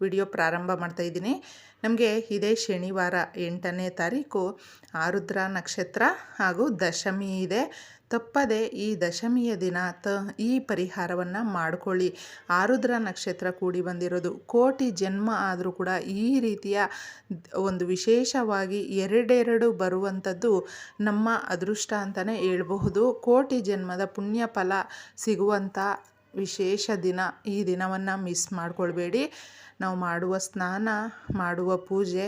Video ಪ್ರಾರಂಭ ಮಾಡ್ತಾ ಇದ್ದೀನಿ. ನಮಗೆ ಇದೇ ಶನಿವಾರ ಎಂಟನೇ ತಾರೀಕು ಆರುದ್ರ ನಕ್ಷತ್ರ ಹಾಗೂ ದಶಮಿ ಇದೆ. ತಪ್ಪದೆ ಈ ದಶಮಿಯ ದಿನ ತ ಈ ಪರಿಹಾರವನ್ನು ಮಾಡಿಕೊಳ್ಳಿ. ಆರುದ್ರ ನಕ್ಷತ್ರ ಕೂಡಿ ಬಂದಿರೋದು. ಕೋಟಿ ಜನ್ಮ ಆದರೂ ಕೂಡ ಈ ರೀತಿಯ ಒಂದು ವಿಶೇಷವಾಗಿ ಎರಡೆರಡು ಬರುವಂಥದ್ದು ನಮ್ಮ ಅದೃಷ್ಟ ಅಂತಲೇ ಹೇಳ್ಬಹುದು. ಕೋಟಿ ಜನ್ಮದ ಪುಣ್ಯ ಫಲ ಸಿಗುವಂಥ ವಿಶೇಷ ದಿನ. ಈ ದಿನವನ್ನು ಮಿಸ್ ಮಾಡಿಕೊಳ್ಬೇಡಿ. ನಾವು ಮಾಡುವ ಸ್ನಾನ, ಮಾಡುವ ಪೂಜೆ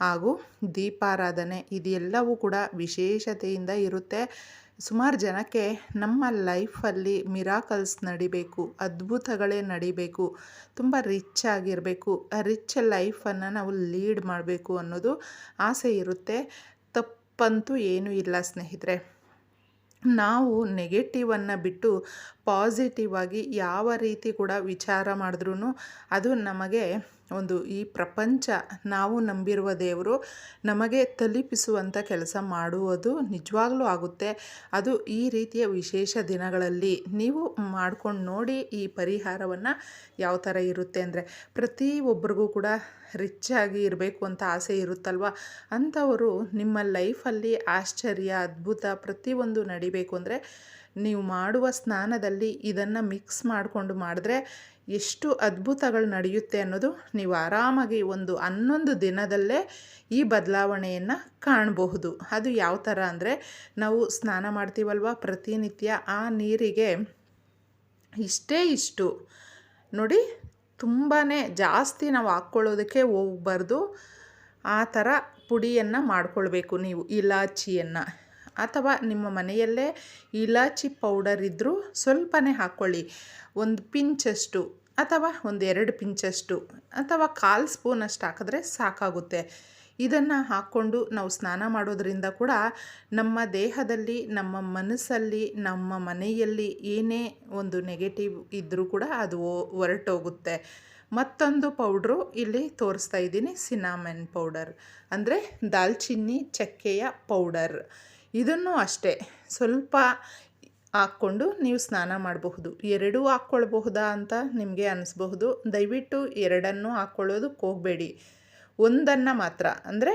ಹಾಗೂ ದೀಪಾರಾಧನೆ ಇದೆಲ್ಲವೂ ಕೂಡ ವಿಶೇಷತೆಯಿಂದ ಇರುತ್ತೆ. ಸುಮಾರು ಜನಕ್ಕೆ ನಮ್ಮ ಲೈಫಲ್ಲಿ ಮಿರಾಕಲ್ಸ್ ನಡಿಬೇಕು, ಅದ್ಭುತಗಳೇ ನಡಿಬೇಕು, ತುಂಬ ರಿಚ್ ಆಗಿರಬೇಕು. ರಿಚ್ ಲೈಫನ್ನು ನಾವು ಲೀಡ್ ಮಾಡಬೇಕು ಅನ್ನೋದು ಆಸೆ ಇರುತ್ತೆ. ತಪ್ಪಂತೂ ಏನೂ ಇಲ್ಲ ಸ್ನೇಹಿತರೆ. ನಾವು ನೆಗೆಟಿವನ್ನು ಬಿಟ್ಟು ಪಾಸಿಟಿವ್ ಆಗಿ ಯಾವ ರೀತಿ ಕೂಡ ವಿಚಾರ ಮಾಡಿದ್ರೂ ಅದು ನಮಗೆ ಒಂದು ಈ ಪ್ರಪಂಚ ನಾವು ನಂಬಿರುವ ದೇವರು ನಮಗೆ ತಲುಪಿಸುವಂಥ ಕೆಲಸ ಮಾಡುವುದು ನಿಜವಾಗ್ಲೂ ಆಗುತ್ತೆ. ಅದು ಈ ರೀತಿಯ ವಿಶೇಷ ದಿನಗಳಲ್ಲಿ ನೀವು ಮಾಡ್ಕೊಂಡು ನೋಡಿ ಈ ಪರಿಹಾರವನ್ನು ಯಾವ ಥರ ಇರುತ್ತೆ ಅಂದರೆ ಪ್ರತಿ ಒಬ್ರಿಗೂ ಕೂಡ ರಿಚ್ ಆಗಿ ಇರಬೇಕು ಅಂತ ಆಸೆ ಇರುತ್ತಲ್ವ? ಅಂಥವರು ನಿಮ್ಮ ಲೈಫಲ್ಲಿ ಆಶ್ಚರ್ಯ, ಅದ್ಭುತ ಪ್ರತಿಯೊಂದು ನಡಿಬೇಕು ಅಂದರೆ ನೀವು ಮಾಡುವ ಸ್ನಾನದಲ್ಲಿ ಇದನ್ನು ಮಿಕ್ಸ್ ಮಾಡಿಕೊಂಡು ಮಾಡಿದ್ರೆ ಎಷ್ಟು ಅದ್ಭುತಗಳು ನಡೆಯುತ್ತೆ ಅನ್ನೋದು ನೀವು ಆರಾಮಾಗಿ ಒಂದು ಹನ್ನೊಂದು ದಿನದಲ್ಲೇ ಈ ಬದಲಾವಣೆಯನ್ನು ಕಾಣಬಹುದು. ಅದು ಯಾವ ಥರ ಅಂದರೆ ನಾವು ಸ್ನಾನ ಮಾಡ್ತೀವಲ್ವ ಪ್ರತಿನಿತ್ಯ ಆ ನೀರಿಗೆ ಇಷ್ಟೇ ಇಷ್ಟು. ನೋಡಿ ತುಂಬಾ ಜಾಸ್ತಿ ನಾವು ಹಾಕ್ಕೊಳ್ಳೋದಕ್ಕೆ ಹೋಗ್ಬಾರ್ದು. ಆ ಥರ ಪುಡಿಯನ್ನು ಮಾಡ್ಕೊಳ್ಬೇಕು ನೀವು, ಇಲಾಚಿಯನ್ನು. ಅಥವಾ ನಿಮ್ಮ ಮನೆಯಲ್ಲೇ ಇಲಾಚಿ ಪೌಡರ್ ಇದ್ದರೂ ಸ್ವಲ್ಪನೇ ಹಾಕ್ಕೊಳ್ಳಿ. ಒಂದು ಪಿಂಚಷ್ಟು ಅಥವಾ ಒಂದು ಎರಡು ಪಿಂಚಷ್ಟು ಅಥವಾ ಕಾಲು ಸ್ಪೂನಷ್ಟು ಹಾಕಿದ್ರೆ ಸಾಕಾಗುತ್ತೆ. ಇದನ್ನು ಹಾಕ್ಕೊಂಡು ನಾವು ಸ್ನಾನ ಮಾಡೋದರಿಂದ ಕೂಡ ನಮ್ಮ ದೇಹದಲ್ಲಿ, ನಮ್ಮ ಮನಸ್ಸಲ್ಲಿ, ನಮ್ಮ ಮನೆಯಲ್ಲಿ ಏನೇ ಒಂದು ನೆಗೆಟಿವ್ ಇದ್ದರೂ ಕೂಡ ಅದು ಹೊರಟೋಗುತ್ತೆ. ಮತ್ತೊಂದು ಪೌಡ್ರು ಇಲ್ಲಿ ತೋರಿಸ್ತಾ ಇದ್ದೀನಿ, ಸಿನಾಮೆನ್ ಪೌಡರ್. ಅಂದರೆ ದಾಲ್ಚಿನ್ನಿ ಚಕ್ಕೆಯ ಪೌಡರ್. ಇದನ್ನು ಅಷ್ಟೇ. ಸ್ವಲ್ಪ ಹಾಕ್ಕೊಂಡು ನೀವು ಸ್ನಾನ ಮಾಡಬಹುದು. ಎರಡೂ ಹಾಕ್ಕೊಳ್ಬಹುದಾ ಅಂತ ನಿಮಗೆ ಅನಿಸ್ಬಹುದು. ದಯವಿಟ್ಟು ಎರಡನ್ನು ಹಾಕ್ಕೊಳ್ಳೋದಕ್ಕೆ ಹೋಗಬೇಡಿ. ಒಂದನ್ನು ಮಾತ್ರ. ಅಂದರೆ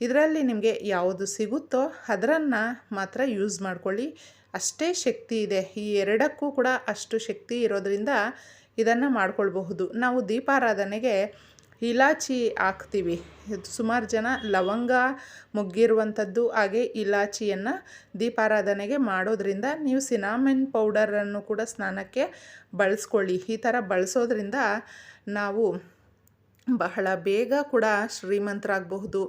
ಇದರಲ್ಲಿ ನಿಮಗೆ ಯಾವುದು ಸಿಗುತ್ತೋ ಅದರನ್ನು ಮಾತ್ರ ಯೂಸ್ ಮಾಡ್ಕೊಳ್ಳಿ. ಅಷ್ಟೇ ಶಕ್ತಿ ಇದೆ. ಈ ಎರಡಕ್ಕೂ ಕೂಡ ಅಷ್ಟು ಶಕ್ತಿ ಇರೋದರಿಂದ ಇದನ್ನು ಮಾಡ್ಕೊಳ್ಬಹುದು. ನಾವು ದೀಪಾರಾಧನೆಗೆ ಇಲಾಚಿ ಹಾಕ್ತೀವಿ. ಸುಮಾರು ಜನ ಲವಂಗ ಮುಗ್ಗಿರುವಂಥದ್ದು, ಹಾಗೆ ಇಲಾಚಿಯನ್ನು ದೀಪಾರಾಧನೆಗೆ ಮಾಡೋದ್ರಿಂದ ನೀವು ಸಿನಾಮಿನ್ ಪೌಡರನ್ನು ಕೂಡ ಸ್ನಾನಕ್ಕೆ ಬಳಸ್ಕೊಳ್ಳಿ. ಈ ಥರ ಬಳಸೋದ್ರಿಂದ ನಾವು ಬಹಳ ಬೇಗ ಕೂಡ ಶ್ರೀಮಂತರಾಗಬಹುದು.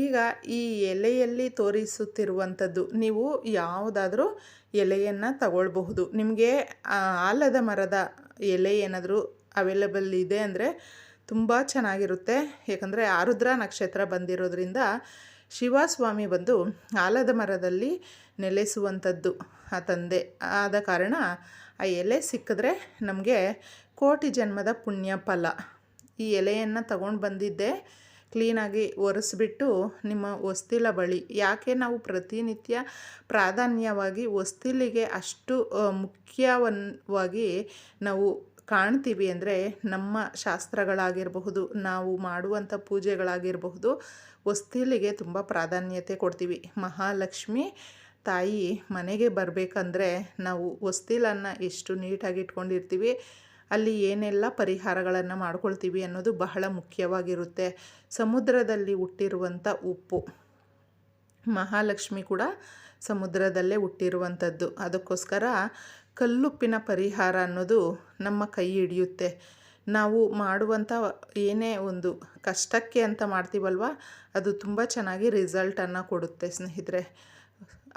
ಈಗ ಈ ಎಲೆಯಲ್ಲಿ ತೋರಿಸುತ್ತಿರುವಂಥದ್ದು, ನೀವು ಯಾವುದಾದ್ರೂ ಎಲೆಯನ್ನು ತಗೊಳ್ಬಹುದು. ನಿಮಗೆ ಆಲದ ಮರದ ಎಲೆ ಏನಾದರೂ ಅವೈಲೇಬಲ್ ಇದೆ ಅಂದರೆ ತುಂಬ ಚೆನ್ನಾಗಿರುತ್ತೆ. ಏಕೆಂದರೆ ಆರುದ್ರ ನಕ್ಷತ್ರ ಬಂದಿರೋದ್ರಿಂದ ಶಿವಸ್ವಾಮಿ ಬಂದು ಆಲದ ಮರದಲ್ಲಿ ನೆಲೆಸುವಂಥದ್ದು ಆ ತಂದೆ. ಆದ ಕಾರಣ ಆ ಎಲೆ ಸಿಕ್ಕಿದ್ರೆ ನಮಗೆ ಕೋಟಿ ಜನ್ಮದ ಪುಣ್ಯ ಫಲ. ಈ ಎಲೆಯನ್ನು ತಗೊಂಡು ಬಂದಿದ್ದೆ ಕ್ಲೀನಾಗಿ ಒರೆಸ್ಬಿಟ್ಟು ನಿಮ್ಮ ಹೊಸ್ತಿಲ ಬಳಿ. ಯಾಕೆ ನಾವು ಪ್ರತಿನಿತ್ಯ ಪ್ರಾಧಾನ್ಯವಾಗಿ ಹೊಸ್ತಿಲಿಗೆ ಅಷ್ಟು ಮುಖ್ಯವಾಗಿ ನಾವು ಕಾಣ್ತೀವಿ ಅಂದರೆ ನಮ್ಮ ಶಾಸ್ತ್ರಗಳಾಗಿರಬಹುದು, ನಾವು ಮಾಡುವಂಥ ಪೂಜೆಗಳಾಗಿರಬಹುದು ಹೊಸ್ತಿಲಿಗೆ ತುಂಬ ಪ್ರಾಧಾನ್ಯತೆ ಕೊಡ್ತೀವಿ. ಮಹಾಲಕ್ಷ್ಮಿ ತಾಯಿ ಮನೆಗೆ ಬರಬೇಕಂದ್ರೆ ನಾವು ಹೊಸ್ತಿಲನ್ನು ಎಷ್ಟು ನೀಟಾಗಿ ಇಟ್ಕೊಂಡಿರ್ತೀವಿ, ಅಲ್ಲಿ ಏನೆಲ್ಲ ಪರಿಹಾರಗಳನ್ನು ಮಾಡ್ಕೊಳ್ತೀವಿ ಅನ್ನೋದು ಬಹಳ ಮುಖ್ಯವಾಗಿರುತ್ತೆ. ಸಮುದ್ರದಲ್ಲಿ ಹುಟ್ಟಿರುವಂಥ ಉಪ್ಪು. ಮಹಾಲಕ್ಷ್ಮಿ ಕೂಡ ಸಮುದ್ರದಲ್ಲೇ ಹುಟ್ಟಿರುವಂಥದ್ದು. ಅದಕ್ಕೋಸ್ಕರ ಕಲ್ಲುಪ್ಪಿನ ಪರಿಹಾರ ಅನ್ನೋದು ನಮ್ಮ ಕೈ ಹಿಡಿಯುತ್ತೆ. ನಾವು ಮಾಡುವಂಥ ಏನೇ ಒಂದು ಕಷ್ಟಕ್ಕೆ ಅಂತ ಮಾಡ್ತೀವಲ್ವ, ಅದು ತುಂಬ ಚೆನ್ನಾಗಿ ರಿಸಲ್ಟನ್ನು ಕೊಡುತ್ತೆ ಸ್ನೇಹಿತರೆ.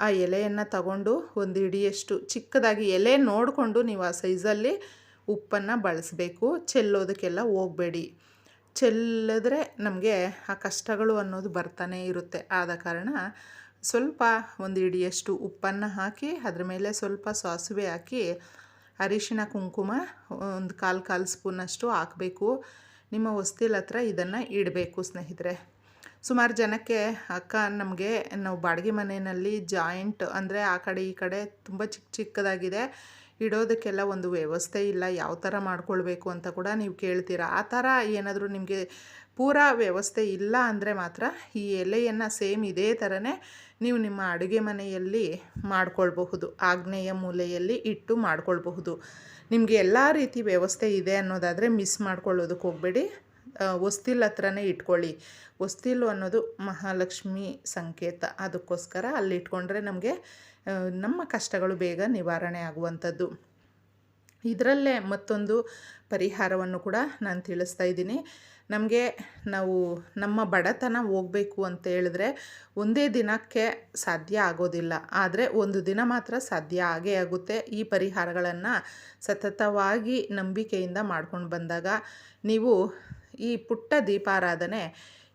ಆ ಎಲೆಯನ್ನು ತಗೊಂಡು ಒಂದು ಹಿಡಿಯಷ್ಟು ಚಿಕ್ಕದಾಗಿ ಎಲೆ ನೋಡಿಕೊಂಡು ನೀವು ಆ ಸೈಜಲ್ಲಿ ಉಪ್ಪನ್ನು ಬಳಸಬೇಕು. ಚೆಲ್ಲೋದಕ್ಕೆಲ್ಲ ಹೋಗಬೇಡಿ. ಚೆಲ್ಲಿದ್ರೆ ನಮಗೆ ಆ ಕಷ್ಟಗಳು ಅನ್ನೋದು ಬರ್ತಾನೆ ಇರುತ್ತೆ. ಆದ ಕಾರಣ ಸ್ವಲ್ಪ ಒಂದು ಹಿಡಿಯಷ್ಟು ಉಪ್ಪನ್ನು ಹಾಕಿ ಅದ್ರ ಮೇಲೆ ಸ್ವಲ್ಪ ಸಾಸಿವೆ ಹಾಕಿ ಅರಿಶಿನ ಕುಂಕುಮ, ಒಂದು ಕಾಲು ಕಾಲು ಸ್ಪೂನಷ್ಟು ಹಾಕಬೇಕು. ನಿಮ್ಮ ಹೊಸ್ತಿಲ ಹತ್ರ ಇದನ್ನು ಇಡಬೇಕು ಸ್ನೇಹಿತರೆ. ಸುಮಾರು ಜನಕ್ಕೆ ಅಕ್ಕ ನಮಗೆ ನಾವು ಬಾಡಿಗೆ ಮನೆಯಲ್ಲಿ ಜಾಯಿಂಟ್ ಅಂದರೆ ಆ ಕಡೆ ಈ ಕಡೆ ತುಂಬ ಚಿಕ್ಕ ಚಿಕ್ಕದಾಗಿದೆ. ಇಡೋದಕ್ಕೆಲ್ಲ ಒಂದು ವ್ಯವಸ್ಥೆ ಇಲ್ಲ, ಯಾವ ಥರ ಮಾಡ್ಕೊಳ್ಬೇಕು ಅಂತ ಕೂಡ ನೀವು ಕೇಳ್ತೀರಾ? ಆ ಥರ ಏನಾದರೂ ನಿಮಗೆ ಪೂರಾ ವ್ಯವಸ್ಥೆ ಇಲ್ಲ ಅಂದರೆ ಮಾತ್ರ ಈ ಎಲೆಯನ್ನು ಸೇಮ್ ಇದೇ ಥರನೇ ನೀವು ನಿಮ್ಮ ಅಡುಗೆ ಮನೆಯಲ್ಲಿ ಮಾಡ್ಕೊಳ್ಬಹುದು, ಆಗ್ನೇಯ ಮೂಲೆಯಲ್ಲಿ ಇಟ್ಟು ಮಾಡ್ಕೊಳ್ಬಹುದು. ನಿಮಗೆ ಎಲ್ಲ ರೀತಿ ವ್ಯವಸ್ಥೆ ಇದೆ ಅನ್ನೋದಾದರೆ ಮಿಸ್ ಮಾಡ್ಕೊಳ್ಳೋದಕ್ಕೆ ಹೋಗಬೇಡಿ. ಹೊಸ್ತಿಲ್ ಹತ್ರನೇ ಇಟ್ಕೊಳ್ಳಿ. ಹೊಸ್ತಿಲು ಅನ್ನೋದು ಮಹಾಲಕ್ಷ್ಮಿ ಸಂಕೇತ. ಅದಕ್ಕೋಸ್ಕರ ಅಲ್ಲಿ ಇಟ್ಕೊಂಡ್ರೆ ನಮಗೆ ನಮ್ಮ ಕಷ್ಟಗಳು ಬೇಗ ನಿವಾರಣೆ ಆಗುವಂಥದ್ದು. ಇದರಲ್ಲೇ ಮತ್ತೊಂದು ಪರಿಹಾರವನ್ನು ಕೂಡ ನಾನು ತಿಳಿಸ್ತಾ ಇದ್ದೀನಿ. ನಮಗೆ ನಾವು ನಮ್ಮ ಬಡತನ ಹೋಗಬೇಕು ಅಂತ ಹೇಳಿದ್ರೆ ಒಂದೇ ದಿನಕ್ಕೆ ಸಾಧ್ಯ ಆಗೋದಿಲ್ಲ. ಆದರೆ ಒಂದು ದಿನ ಮಾತ್ರ ಸಾಧ್ಯ ಆಗೇ ಆಗುತ್ತೆ ಈ ಪರಿಹಾರಗಳನ್ನು ಸತತವಾಗಿ ನಂಬಿಕೆಯಿಂದ ಮಾಡ್ಕೊಂಡು ಬಂದಾಗ. ನೀವು ಈ ಪುಟ್ಟ ದೀಪಾರಾಧನೆ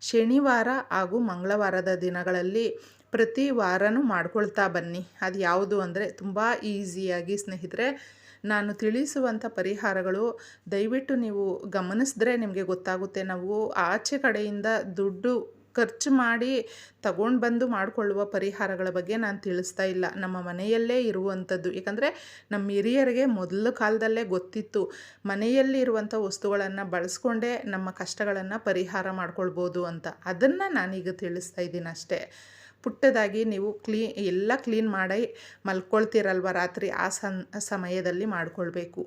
ಶನಿವಾರ ಹಾಗೂ ಮಂಗಳವಾರದ ದಿನಗಳಲ್ಲಿ ಪ್ರತಿ ವಾರನೂ ಮಾಡ್ಕೊಳ್ತಾ ಬನ್ನಿ. ಅದು ಯಾವುದು ಅಂದರೆ ತುಂಬ ಈಸಿಯಾಗಿ ಸ್ನೇಹಿತರೆ, ನಾನು ತಿಳಿಸುವಂಥ ಪರಿಹಾರಗಳು ದಯವಿಟ್ಟು ನೀವು ಗಮನಿಸಿದ್ರೆ ನಿಮಗೆ ಗೊತ್ತಾಗುತ್ತೆ. ನಾವು ಆಚೆ ಕಡೆಯಿಂದ ದುಡ್ಡು ಖರ್ಚು ಮಾಡಿ ತಗೊಂಡು ಬಂದು ಮಾಡಿಕೊಳ್ಳುವ ಪರಿಹಾರಗಳ ಬಗ್ಗೆ ನಾನು ತಿಳಿಸ್ತಾ ಇಲ್ಲ. ನಮ್ಮ ಮನೆಯಲ್ಲೇ ಇರುವಂಥದ್ದು. ಯಾಕಂದರೆ ನಮ್ಮ ಹಿರಿಯರಿಗೆ ಮೊದಲ ಕಾಲದಲ್ಲೇ ಗೊತ್ತಿತ್ತು. ಮನೆಯಲ್ಲಿ ಇರುವಂಥ ವಸ್ತುಗಳನ್ನು ಬಳಸ್ಕೊಂಡೇ ನಮ್ಮ ಕಷ್ಟಗಳನ್ನು ಪರಿಹಾರ ಮಾಡ್ಕೊಳ್ಬೋದು ಅಂತ. ಅದನ್ನು ನಾನೀಗ ತಿಳಿಸ್ತಾ ಇದ್ದೀನಿ ಅಷ್ಟೇ. ಪುಟ್ಟದಾಗಿ ನೀವು ಕ್ಲೀ, ಎಲ್ಲ ಕ್ಲೀನ್ ಮಾಡಿ ಮಲ್ಕೊಳ್ತೀರಲ್ವ ರಾತ್ರಿ ಆ ಸಮಯದಲ್ಲಿ ಮಾಡಿಕೊಳ್ಬೇಕು.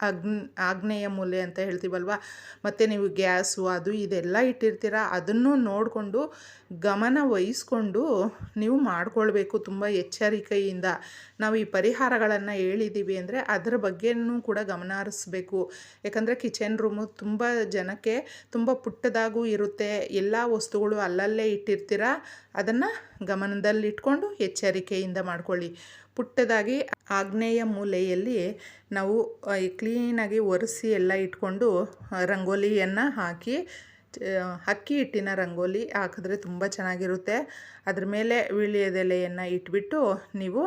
ಅಗ್ನ ಆಗ್ನೇಯ ಮೂಲೆ ಅಂತ ಹೇಳ್ತೀವಲ್ವ? ಮತ್ತು ನೀವು ಗ್ಯಾಸು ಅದು ಇದೆಲ್ಲ ಇಟ್ಟಿರ್ತೀರ? ಅದನ್ನು ನೋಡಿಕೊಂಡು ಗಮನ ವಹಿಸ್ಕೊಂಡು ನೀವು ಮಾಡಿಕೊಳ್ಬೇಕು ತುಂಬ ಎಚ್ಚರಿಕೆಯಿಂದ. ನಾವು ಈ ಪರಿಹಾರಗಳನ್ನು ಹೇಳಿದ್ದೀವಿ ಅಂದರೆ ಅದರ ಬಗ್ಗೆನೂ ಕೂಡ ಗಮನ ಹರಿಸ್ಬೇಕು. ಯಾಕಂದರೆ ಕಿಚನ್ ರೂಮು ತುಂಬ ಜನಕ್ಕೆ ತುಂಬ ಪುಟ್ಟದಾಗೂ ಇರುತ್ತೆ. ಎಲ್ಲ ವಸ್ತುಗಳು ಅಲ್ಲಲ್ಲೇ ಇಟ್ಟಿರ್ತೀರ? ಅದನ್ನು ಗಮನದಲ್ಲಿಟ್ಕೊಂಡು ಎಚ್ಚರಿಕೆಯಿಂದ ಮಾಡ್ಕೊಳ್ಳಿ. ಪುಟ್ಟದಾಗಿ ಆಗ್ನೇಯ ಮೂಲೆಯಲ್ಲಿ ನಾವು ಕ್ಲೀನಾಗಿ ಒರೆಸಿ ಎಲ್ಲ ಇಟ್ಕೊಂಡು ರಂಗೋಲಿಯನ್ನು ಹಾಕಿ ಅಕ್ಕಿ ಹಿಟ್ಟಿನ ರಂಗೋಲಿ ಹಾಕಿದ್ರೆ ತುಂಬ ಚೆನ್ನಾಗಿರುತ್ತೆ. ಅದ್ರ ಮೇಲೆ ವೀಳ್ಯದೆಲೆಯನ್ನು ಇಟ್ಬಿಟ್ಟು ನೀವು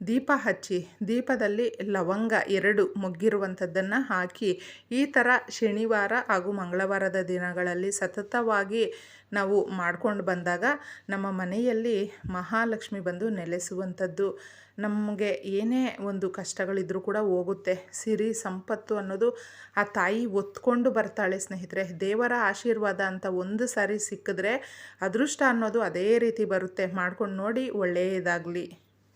ದೀಪ ಹಚ್ಚಿ ದೀಪದಲ್ಲಿ ಲವಂಗ ಎರಡು ಮುಗ್ಗಿರುವಂಥದ್ದನ್ನು ಹಾಕಿ, ಈ ಥರ ಶನಿವಾರ ಹಾಗೂ ಮಂಗಳವಾರದ ದಿನಗಳಲ್ಲಿ ಸತತವಾಗಿ ನಾವು ಮಾಡ್ಕೊಂಡು ಬಂದಾಗ ನಮ್ಮ ಮನೆಯಲ್ಲಿ ಮಹಾಲಕ್ಷ್ಮಿ ಬಂದು ನೆಲೆಸುವಂಥದ್ದು. ನಮಗೆ ಏನೇ ಒಂದು ಕಷ್ಟಗಳಿದ್ರೂ ಕೂಡ ಹೋಗುತ್ತೆ. ಸಿರಿ ಸಂಪತ್ತು ಅನ್ನೋದು ಆ ತಾಯಿ ಒತ್ಕೊಂಡು ಬರ್ತಾಳೆ ಸ್ನೇಹಿತರೆ. ದೇವರ ಆಶೀರ್ವಾದ ಅಂತ ಒಂದು ಸಾರಿ ಸಿಕ್ಕಿದ್ರೆ ಅದೃಷ್ಟ ಅನ್ನೋದು ಅದೇ ರೀತಿ ಬರುತ್ತೆ. ಮಾಡ್ಕೊಂಡು ನೋಡಿ ಒಳ್ಳೆಯದಾಗಲಿ.